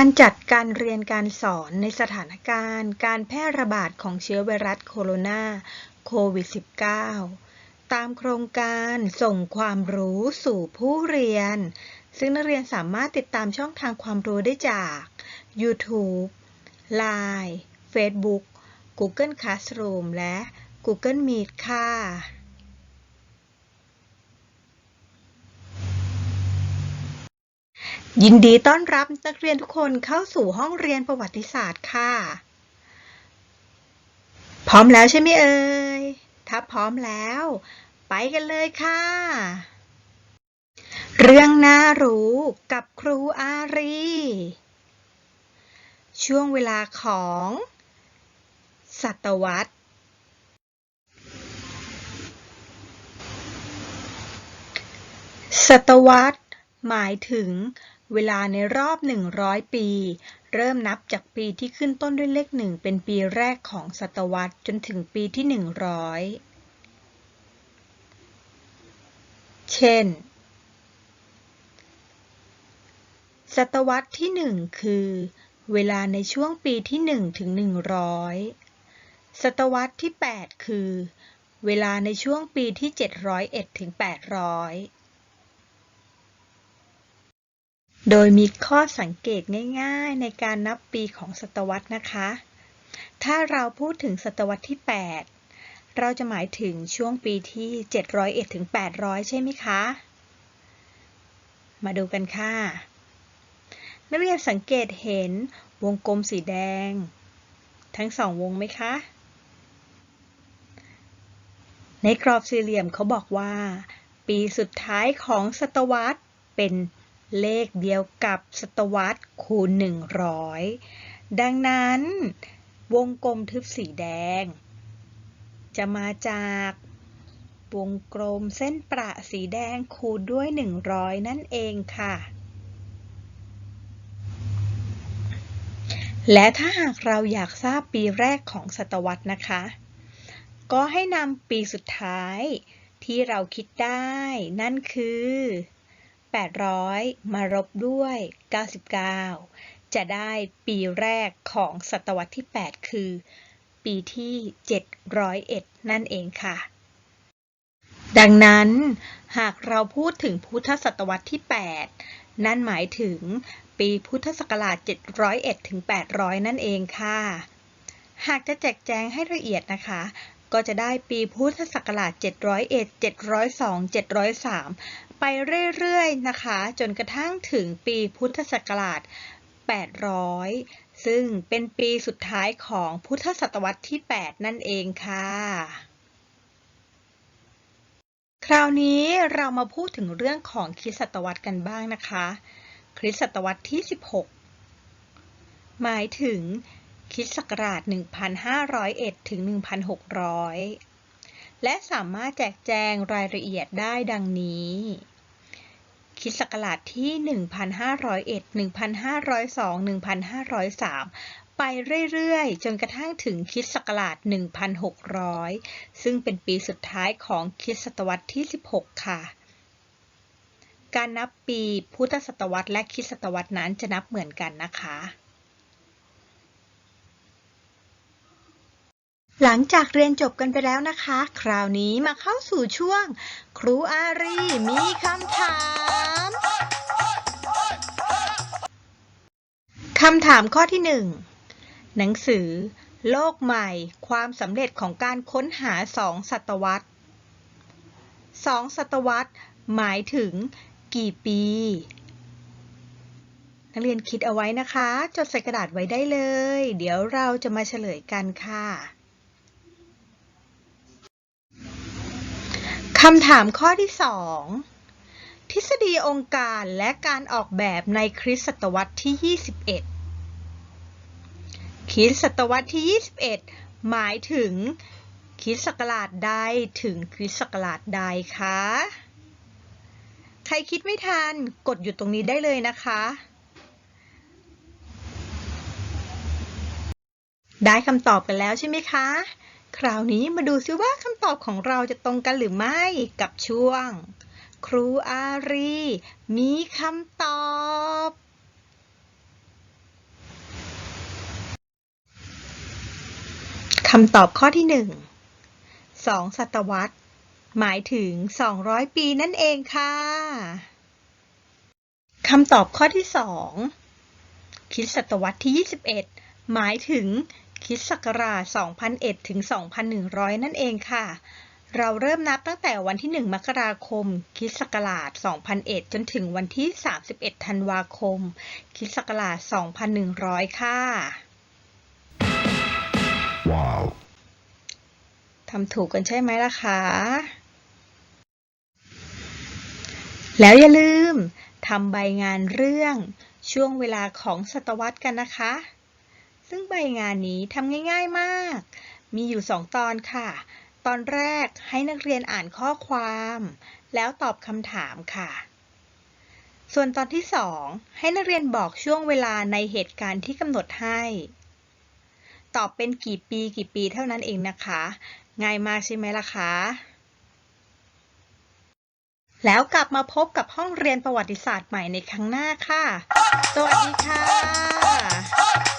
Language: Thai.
การจัดการเรียนการสอนในสถานการณ์ การแพร่ระบาดของเชื้อไวรัสโคโรนาโควิด -19 ตามโครงการส่งความรู้สู่ผู้เรียน ซึ่งนักเรียนสามารถติดตามช่องทางความรู้ได้จาก YouTube Line Facebook Google Classroom และ Google Meet ค่ะ ยินดีต้อนรับนักเรียนทุกคนเข้าสู่ห้องเรียนประวัติศาสตร์ค่ะ พร้อมแล้วใช่ไหมเอ่ย ถ้าพร้อมแล้ว ไปกันเลยค่ะ เรื่องน่ารู้กับครูอารี ช่วงเวลาของศตวรรษศตวรรษหมายถึง เวลาในรอบ 100 ปี เริ่มนับจากปีที่ขึ้นต้นด้วยเลขหนึ่งเป็นปีแรกของศตวรรษจนถึงปีที่ 100 เช่น ศตวรรษที่ 1 คือ เวลาในช่วงปีที่ 1 ถึง 100 ศตวรรษที่ 8 คือ เวลาในช่วงปีที่ 701 ถึง 800 โดยมีข้อสังเกตง่ายๆในการนับปีของศตวรรษนะคะ ถ้าเราพูดถึงศตวรรษที่ 8 เราจะหมายถึงช่วงปีที่ 701ถึง800 ใช่ไหมคะ มาดูกันค่ะ นักเรียนสังเกตเห็นวงกลมสีแดง ทั้งสองวงไหมคะ ในกรอบสี่เหลี่ยมเขาบอกว่า ปีสุดท้ายของศตวรรษเป็น เลขเดียวกับศตวรรษคูณ 100 ดังนั้นวงกลมทึบสีแดง จะมาจากวงกลมเส้นประสีแดงคูณด้วย 100 นั่นเองค่ะ และถ้าหากเราอยากทราบปีแรกของศตวรรษนะคะ ก็ให้นำปีสุดท้ายที่เราคิดได้นั่นคือ 800 มารบด้วย 99 จะได้ปีแรกของศตวรรษที่ 8 คือ ปีที่ 701 นั่นเองค่ะ ดังนั้นหากเราพูดถึงพุทธศตวรรษที่ 8 นั่นหมายถึงปีพุทธศักราช 701 ถึง 800 นั่นเองค่ะ หากจะแจกแจงให้ละเอียดนะคะ ก็จะได้ปีพุทธศักราช 701 702 703 ไปเรื่อยๆนะคะ จนกระทั่งถึงปีพุทธศักราช 800 ซึ่งเป็นปีสุดท้ายของพุทธศตวรรษที่ 8 นั่นเองค่ะ คราวนี้เรามาพูดถึงเรื่องของคริสตศตวรรษกันบ้างนะคะ คริสตศตวรรษที่ 16 หมายถึง คริสต์ศักราช 1,501 ถึง 1,600 และสามารถแจกแจงรายละเอียดได้ดังนี้คริสต์ศักราชที่ 1,501 1,502 1,503 ไปเรื่อยๆ จนกระทั่งถึงคริสต์ศักราช 1,600 ซึ่งเป็นปีสุดท้ายของคริสตศตวรรษที่ 16 ค่ะ การนับปีพุทธศตวรรษและคริสตศตวรรษนั้นจะนับเหมือนกันนะคะ หลังจากเรียนจบกันไปแล้วนะคะ คราวนี้มาเข้าสู่ช่วง ครูอารีมีคำถาม คำถามข้อที่หนึ่งหนังสือ โลกใหม่ ความสำเร็จของการค้นหาสองศตวรรษสองศตวรรษ หมายถึงกี่ปี นักเรียนคิดเอาไว้นะคะ จดใส่กระดาษไว้ได้เลย เดี๋ยวเราจะมาเฉลยกันค่ะ คำถามข้อที่ 2 ทฤษฎีองค์การและการออกแบบในคริสตศตวรรษที่ 21 คริสตศตวรรษที่ 21 หมายถึงคริสต์ศักราชใดถึงคริสต์ศักราชใดคะ ใครคิดไม่ทันกดอยู่ตรงนี้ได้เลยนะคะ ได้คำตอบกันแล้วใช่ไหมคะ คราวนี้มาดูซิว่าคำตอบของเราจะตรงกันหรือไม่กับช่วง ครูอารี มีคำตอบ คำตอบข้อที่หนึ่งสองศตวรรษ หมายถึง 200 ปีนั่นเองค่ะคำตอบข้อที่สองคิดศตวรรษที่ 21 หมายถึง คริสตศักราช 2001 ถึง 2100 นั่นเองค่ะ เราเริ่มนับตั้งแต่วันที่ 1 มกราคมคริสตศักราช 2001 จนถึงวันที่ 31 ธันวาคมคริสตศักราช 2100 ค่ะ Wow. ทำถูกกันใช่ไหมล่ะคะ แล้วอย่าลืมทำใบงานเรื่องช่วงเวลาของศตวรรษกันนะคะ ซึ่งใบงานนี้ทำง่ายๆมาก มีอยู่สองตอนค่ะ ตอนแรกให้นักเรียนอ่านข้อความ แล้วตอบคำถามค่ะ ส่วนตอนที่สองให้นักเรียนบอกช่วงเวลาในเหตุการณ์ที่กำหนดให้ ตอบเป็นกี่ปีกี่ปีเท่านั้นเองนะคะ ง่ายมากใช่ไหมล่ะคะแล้วกลับมาพบกับห้องเรียนประวัติศาสตร์ใหม่ในครั้งหน้าค่ะ สวัสดีค่ะ